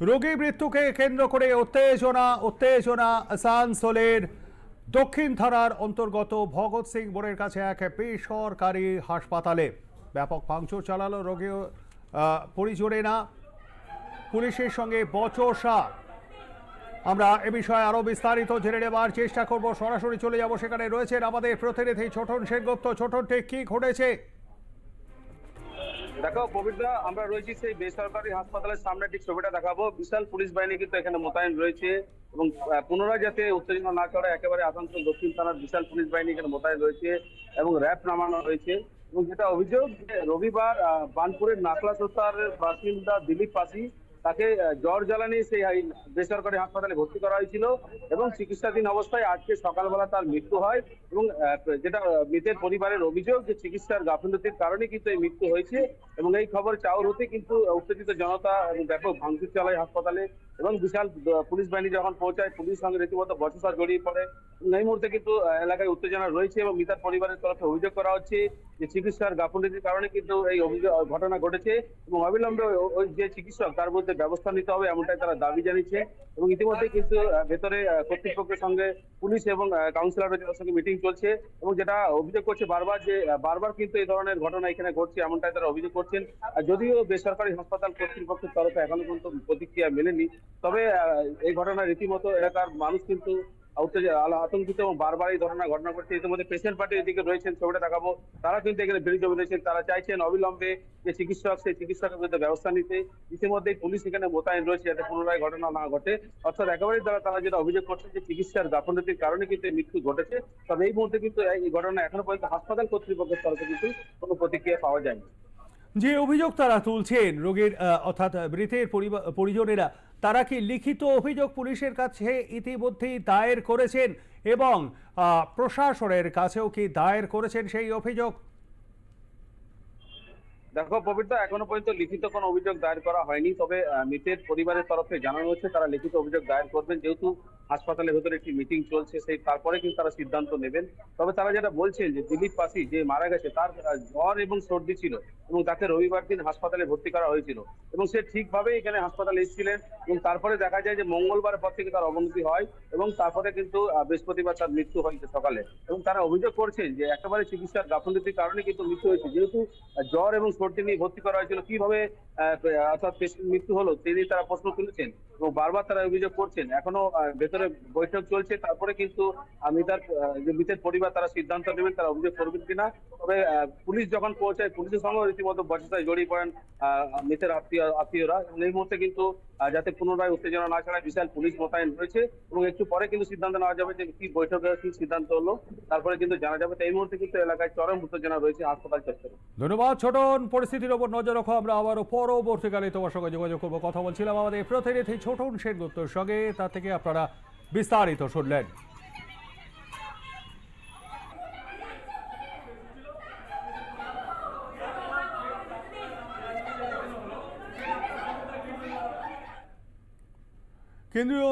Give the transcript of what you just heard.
রোগী মৃত্যুকে কেন্দ্র করে উত্তেজনা উত্তেজনা আসানসোলের দক্ষিণ থানার অন্তর্গত ভগৎ সিং মোড়ের কাছে এক বেসরকারি হাসপাতালে ব্যাপক ভাঙচুর চালালো রোগী পরিজনেরা। পুলিশের সঙ্গে বচসা। আমরা এ বিষয়ে আরও বিস্তারিত জেনে নেবার চেষ্টা করব। সরাসরি চলে যাব সেখানে। রয়েছেন আমাদের প্রতিনিধি ছোটন সেনগুপ্ত। ছোটন ঠিক কি ঘটেছে? দেখো পবিত্রা আমরা রয়েছি সেই বেসরকারি হাসপাতালের সামনে, ঠিক ছবিটা দেখাবো। বিশাল পুলিশ বাহিনী কিন্তু এখানে মোতায়েন রয়েছে এবং পুনরায় যাতে উত্তেজনা না চড়ে একেবারে আসানসোল, দক্ষিণ থানার বিশাল পুলিশ বাহিনী এখানে মোতায়েন রয়েছে এবং র্যাপ নামানো হয়েছে এবং যেটা অভিযোগ যে রবিবার বানপুরের নাকলা সোস্তার বাসিন্দা দিলীপ পাসি তাকে জ্বর জ্বালানি সেই বেসরকারি হাসপাতালে ভর্তি করা হয়েছিল এবং চিকিৎসাধীন অবস্থায় আজকে সকালবেলা তার মৃত্যু হয় এবং যেটা মৃতের পরিবারের অভিযোগ যে চিকিৎসার গাফিলতির কারণে কিন্তু এই মৃত্যু হয়েছে এবং এই খবর চাউর হতে কিন্তু উত্তেজিত জনতা এবং ব্যাপক ভাঙচুর চালায় হাসপাতালে এবং বিশাল পুলিশ বাহিনী যখন পৌঁছায়, পুলিশ সঙ্গে রীতিমতো বচসা জড়িয়ে পড়ে এই মুহূর্তে কিন্তু এলাকায় উত্তেজনা রয়েছে এবং মৃতার পরিবারের তরফে অভিযোগ করা হচ্ছে যে চিকিৎসার গাফিলতির কারণে কিন্তু এই অভিযোগ, ঘটনা ঘটেছে এবং অবিলম্বে ওই- যে চিকিৎসক, তার মধ্যে ব্যবস্থা নিতে হবে, এমনটাই তারা দাবি জানিয়েছে। এবং ইতিমধ্যে কিন্তু ভেতরে কর্তৃপক্ষের সঙ্গে পুলিশ এবং কাউন্সিলর যাদের সঙ্গে মিটিং চলছে এবং যেটা অভিযোগ করছে বারবার যে বারবার কিন্তু এই ধরনের ঘটনা এখানে ঘটছে, এমনটাই তারা অভিযোগ করছেন। যদিও বেসরকারি হাসপাতাল কর্তৃপক্ষের তরফে এখনও পর্যন্ত প্রতিক্রিয়া মেলেনি, তবে এই ঘটনা রীতিমতো এলাকার মানুষ কিন্তু আতঙ্কিত এবং বারবার এই ধরনের ঘটনা ঘটছে। ইতিমধ্যে পেশেন্ট পার্টি এদিকে রয়েছেন, ছবিটা দেখাবো। তারা কিন্তু এখানে বিরোধী রয়েছেন তারা চাইছেন অবিলম্বে যে চিকিৎসক, সেই চিকিৎসকের বিরুদ্ধে ব্যবস্থা নিতে। ইতিমধ্যে পুলিশ এখানে মোতায়েন রয়েছে যাতে পুনরায় ঘটনা না ঘটে। অর্থাৎ একেবারেই তারা তারা যেটা অভিযোগ করছে যে চিকিৎসার গাফলতির কারণে কিন্তু মৃত্যু ঘটেছে। তবে এই মুহূর্তে কিন্তু এই ঘটনা এখনও পর্যন্ত হাসপাতাল কর্তৃপক্ষের তরফে কিন্তু কোনো প্রতিক্রিয়া পাওয়া যায়নি। যে অভিযোগ তারা তুলছেন, রোগীর অর্থাৎ মৃতের পরিজনেরা, তারা কি লিখিত অভিযোগ পুলিশের কাছে ইতিমধ্যেই দায়ের করেছেন এবং প্রশাসনের কাছেও কি দায়ের করেছেন সেই অভিযোগ? দেখো, পবিত্র, এখনও পর্যন্ত লিখিত কোনো অভিযোগ দায়ের করা হয়নি। তবে মৃতের পরিবারের তরফে জানানো হচ্ছে, তারা লিখিত অভিযোগ দায়ের করবেন। যেহেতু হাসপাতালের ভেতরে একটি মিটিং চলছে, সেই তারপরে কিন্তু তারা সিদ্ধান্ত নেবেন। তবে তারা যেটা বলছেন যে, দিলীপ পাসি যে মারা গেছে, তার জ্বর এবং সর্দি ছিল এবং তাকে রবিবার দিন হাসপাতালে ভর্তি করা হয়েছিল এবং সে ঠিকভাবে এখানে হাসপাতালে এসেছিলেন এবং তারপরে দেখা যায় যে মঙ্গলবার পর থেকে তার অবনতি হয় এবং তারপরে কিন্তু বৃহস্পতিবার তার মৃত্যু হয়েছে সকালে। এবং তারা অভিযোগ করছেন যে, একেবারে চিকিৎসার গাফলতির কারণে কিন্তু মৃত্যু হয়েছে। যেহেতু জ্বর এবং সর্দি নিয়ে ভর্তি করা হয়েছিল, কীভাবে অর্থাৎ মৃত্যু হলো, তিনি তারা প্রশ্ন তুলেছেন। এবং বারবার তারা অভিযোগ করছেন। এখনও ভেতরে বৈঠক চলছে, তারপরে কিন্তু আমি তার মৃতের পরিবার, তারা সিদ্ধান্ত নেবেন, তারা অভিযোগ করবেন কিনা। তবে পুলিশ যখন পৌঁছায়, পুলিশের সঙ্গে রীতিমতো বচসায় জড়িয়ে পড়েন মৃতের আত্মীয়, আত্মীয়রা। এবং এই মুহূর্তে কিন্তু যাতে পুনরায় উত্তেজনা না ছড়ায়, বিশাল পুলিশ মোতায়েন রয়েছে। এবং একটু পরে কিন্তু সিদ্ধান্ত নেওয়া যাবে যে কি বৈঠকে কি সিদ্ধান্ত হলো। তারপরে কিন্তু জানা যাবে এই মুহূর্তে কিন্তু এলাকায় চরম উত্তেজনা রয়েছে হাসপাতাল চত্বরে। ধন্যবাদ, ছোটন। পরিস্থিতির ওপর নজর রাখো, আমরা আবারও পরবর্তীকালে তোমার সঙ্গে যোগাযোগ করব, কথা বলছিলাম আমাদের প্রতিনিধি ছোটন সেনগুপ্তর সঙ্গে তা থেকে আপনারা বিস্তারিত শুনলেন। কেন্দ্রীয়